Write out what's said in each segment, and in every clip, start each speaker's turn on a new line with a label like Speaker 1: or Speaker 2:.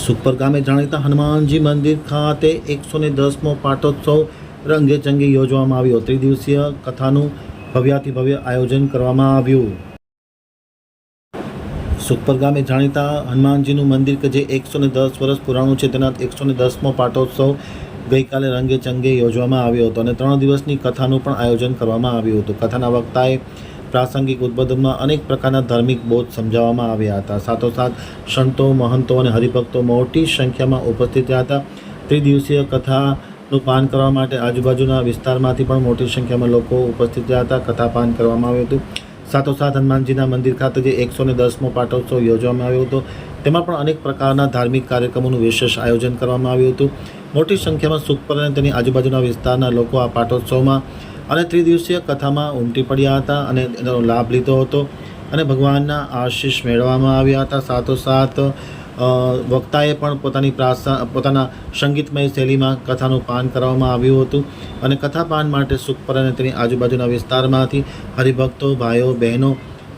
Speaker 1: સુખપર ગામે જાણીતા હનુમાનજી મંદિર ખાતે એકસો ને દસમો પાટોત્સવ રંગે ચંગે યોજવામાં આવ્યો. ત્રિદિવસીય કથાનું ભવ્યાથી ભવ્ય આયોજન કરવામાં આવ્યું. સુખપર ગામે જાણીતા હનુમાનજીનું મંદિર કે જે એકસો ને દસ વર્ષ પુરાણું છે, તેના એકસો ને દસમો પાટોત્સવ ગઈકાલે રંગે ચંગે યોજવામાં આવ્યો હતો અને ત્રણ દિવસની કથાનું પણ આયોજન કરવામાં આવ્યું હતું. કથાના વક્તાએ પ્રાસંગિક ઉદ્બોધનમાં અનેક પ્રકારના ધાર્મિક બોધ સમજાવવામાં આવ્યા હતા. સાથોસાથ સંતો, મહંતો અને હરિભક્તો મોટી સંખ્યામાં ઉપસ્થિત રહ્યા હતા. ત્રિદિવસીય કથાનું પાન કરવા માટે આજુબાજુના વિસ્તારમાંથી પણ મોટી સંખ્યામાં લોકો ઉપસ્થિત રહ્યા હતા. કથા પાન કરવામાં આવ્યું હતું. સાથોસાથ હનુમાનજીના મંદિર ખાતે જે એકસો ને દસમો પાટોત્સવ યોજવામાં આવ્યો હતો, તેમાં પણ અનેક પ્રકારના ધાર્મિક કાર્યક્રમોનું વિશેષ આયોજન કરવામાં આવ્યું હતું. મોટી સંખ્યામાં સુખપર અને તેની આજુબાજુના વિસ્તારના લોકો આ પાટોત્સવમાં અને ત્રિદિવસીય કથામાં ઉમટી પડ્યા હતા અને એનો લાભ લીધો હતો અને ભગવાનના આશીષ મેળવવામાં આવ્યા હતા. સાથોસાથ વક્તાએ પણ પોતાની પ્રાસા પોતાના સંગીતમય શૈલીમાં કથાનું પાન કરવામાં આવ્યું હતું અને કથા પાન માટે સુખપર અને તેની આજુબાજુના વિસ્તારમાંથી હરિભક્તો, ભાઈઓ, બહેનો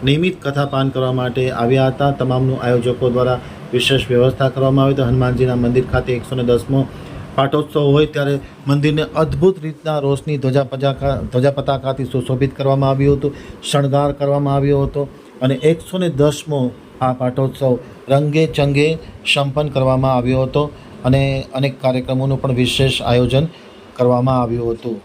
Speaker 1: નિયમિત કથા પાન કરવા માટે આવ્યા હતા. તમામનું આયોજકો દ્વારા વિશેષ વ્યવસ્થા કરવામાં આવી. હતી હનુમાનજીના મંદિર ખાતે એકસો ને દસમો પાટોત્સવ હોય ત્યારે મંદિરને અદ્ભુત રીતના રોશની ધ્વજા પજાકા ધ્વજા પતાકાથી સુશોભિત કરવામાં આવ્યું હતું, શણગાર કરવામાં આવ્યો હતો અને એકસો ને દસમો આ પાટોત્સવ રંગે ચંગે સંપન્ન કરવામાં આવ્યો હતો અને અનેક કાર્યક્રમોનું પણ વિશેષ આયોજન કરવામાં આવ્યું હતું.